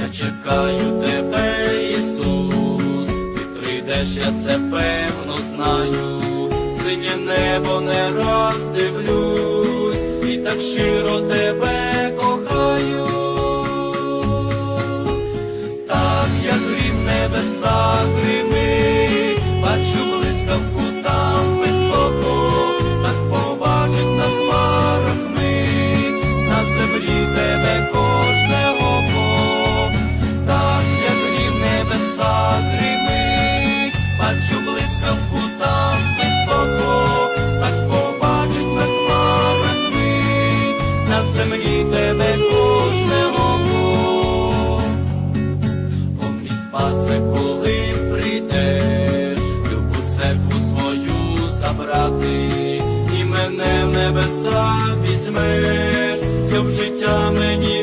Я чекаю тебе, Ісус, ти прийдеш, я це певно знаю, синє небо не раз дивлюсь, і так щиро тебе кохаю. землі тебе кожного. Бо мій спасе, коли прийдеш, любу церкву свою забрати, і мене в небеса візьмеш, щоб життя мені.